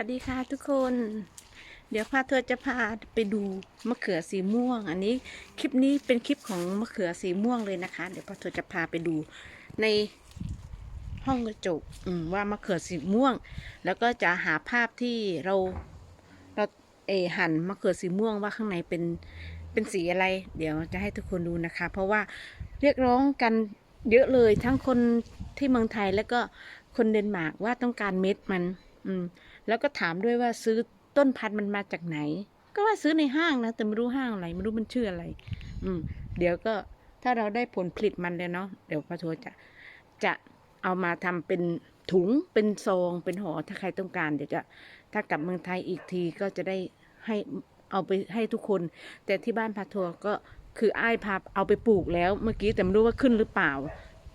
วัสดีค่ะทุกคน เดี๋ยวพาเธอจะพาไปดูมะเขือสีม่วง อันนี้คลิปนี้เป็นคลิปของมะเขือสีม่วงเลยนะคะ เดี๋ยวพาเธอจะพาไปดูในห้องกระจกว่ามะเขือสีม่วง แล้วก็จะหาภาพที่เราเราเออหั่นมะเขือสีม่วงว่าข้างในเป็นเป็นสีอะไร เดี๋ยวจะให้ทุกคนดูนะคะ เพราะว่าเรียกร้องกันเยอะเลยทั้งคนที่เมืองไทยแล้วก็คนเดนมาร์กว่าต้องการเม็ดมัน อืม แล้วก็ถามด้วยว่าซื้อต้นพันธุ์มันมาจากไหน ก็ว่าซื้อในห้างนะ แต่ไม่รู้ห้างอะไรไม่รู้มันชื่ออะไร อืม เดี๋ยวก็ถ้าเราได้ผลผลิตมันแล้วเนาะเดี๋ยวพระโทจะจะเอามาทำเป็นถุงเป็นซองเป็นห่อถ้าใครต้องการเดี๋ยวจะถ้ากลับเมืองไทยอีกทีก็จะได้ให้เอาไปให้ทุกคน แต่ที่บ้านพาทัวร์ก็คืออ้ายพาเอาไปปลูกแล้วเมื่อกี้แต่ไม่รู้ว่าขึ้นหรือเปล่า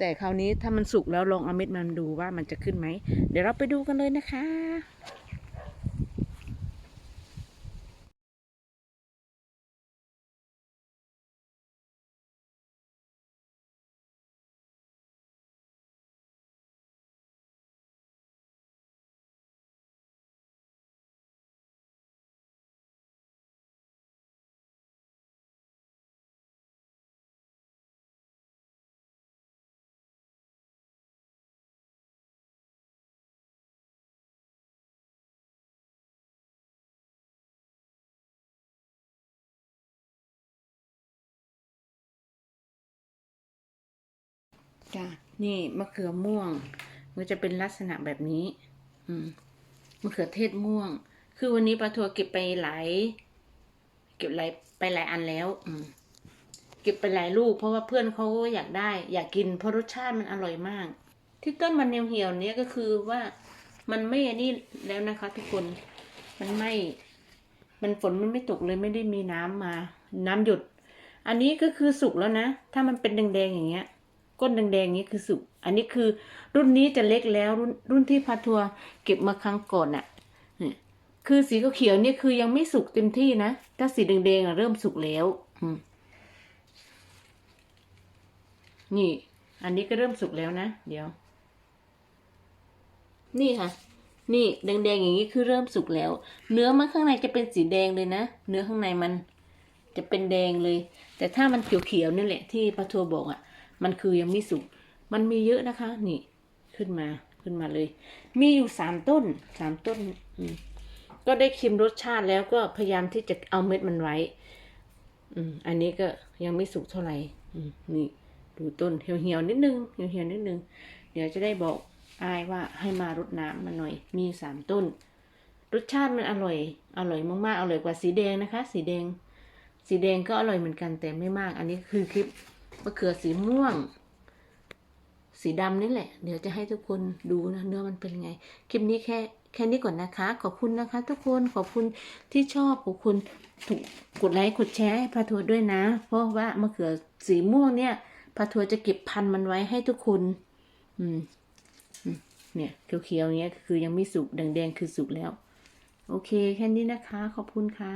แต่คราวนี้ถ้ามันสุกแล้วลองเอาเม็ดมันดูว่ามันจะขึ้นไหม เดี๋ยวเราไปดูกันเลยนะคะ จ้ะนี่มะเขือม่วง มันจะเป็นลักษณะแบบนี้ อืมมะเขือเทศม่วง คือวันนี้ปลาทัวเก็บไปหลาย เก็บหลายไปหลายอันแล้ว อืมเก็บไปหลายลูก เพราะว่าเพื่อนเขาก็อยากได้ อยากกินเพราะรสชาติมันอร่อยมาก ที่ต้นมันเหี่ยวๆเนี้ยก็คือว่ามันไม่อันนี้แล้วนะคะ ทุกคนมันไม่ มันฝนมันไม่ตกเลยไม่ได้มีน้ำมา น้ำหยด อันนี้ก็คือสุกแล้วนะ ถ้ามันเป็นแดงๆอย่างเงี้ย ก้นแดงๆอย่างนี้คือสุก อันนี้คือรุ่นนี้จะเล็กแล้วรุ่นรุ่นที่พาทัวเก็บมาครั้งก่อนน่ะเนี่ยคือสีเขียวเนี่ยคือยังไม่สุกเต็มที่นะ ถ้าสีแดงๆอะเริ่มสุกแล้ว อืมนี่ อันนี้ก็เริ่มสุกแล้วนะ เดี๋ยว นี่ค่ะ นี่แดงๆอย่างนี้คือเริ่มสุกแล้ว เนื้อมันข้างในจะเป็นสีแดงเลยนะ เนื้อข้างในมันจะเป็นแดงเลย แต่ถ้ามันเขียวๆนี่แหละที่ปาทัวบอกอะ มันคือยังไม่สุก มันมีเยอะนะคะ นี่ขึ้นมาขึ้นมาเลย มีอยู่สามต้นสามต้นก็ได้ชิมรสชาติแล้วก็พยายามที่จะเอาเม็ดมันไว้ อืม อันนี้ก็ยังไม่สุกเท่าไหร่อืนี่ ดูต้นเหี่ยวๆนิดนึงเหี่ยวๆนิดนึง เดี๋ยวจะได้บอกอายว่าให้มารดน้ำมันหน่อย มีสามต้น รสชาติมันอร่อย อร่อยมากๆ อร่อยกว่าสีแดงนะคะ สีแดง สีแดงก็อร่อยเหมือนกันแต่ไม่มาก อันนี้คือคลิป มะเขือสีม่วง สีดำนี่แหละ เดี๋ยวจะให้ทุกคนดูนะเนื้อมันเป็นไง คลิปนี้แค่แค่นี้ก่อนนะคะ ขอบคุณนะคะ ทุกคนขอบคุณที่ชอบขอบคุณถูกกดไลค์กดแชร์ให้พาทัวร์ด้วยนะ เพราะว่ามะเขือสีม่วงเนี่ยพาทัวร์จะเก็บพันธุ์มันไว้ให้ทุกคนอืมอืมเนี่ยเขียวๆเนี้ยคือยังไม่สุกแดงๆคือสุกแล้ว โอเค แค่นี้นะคะ ขอบคุณค่ะ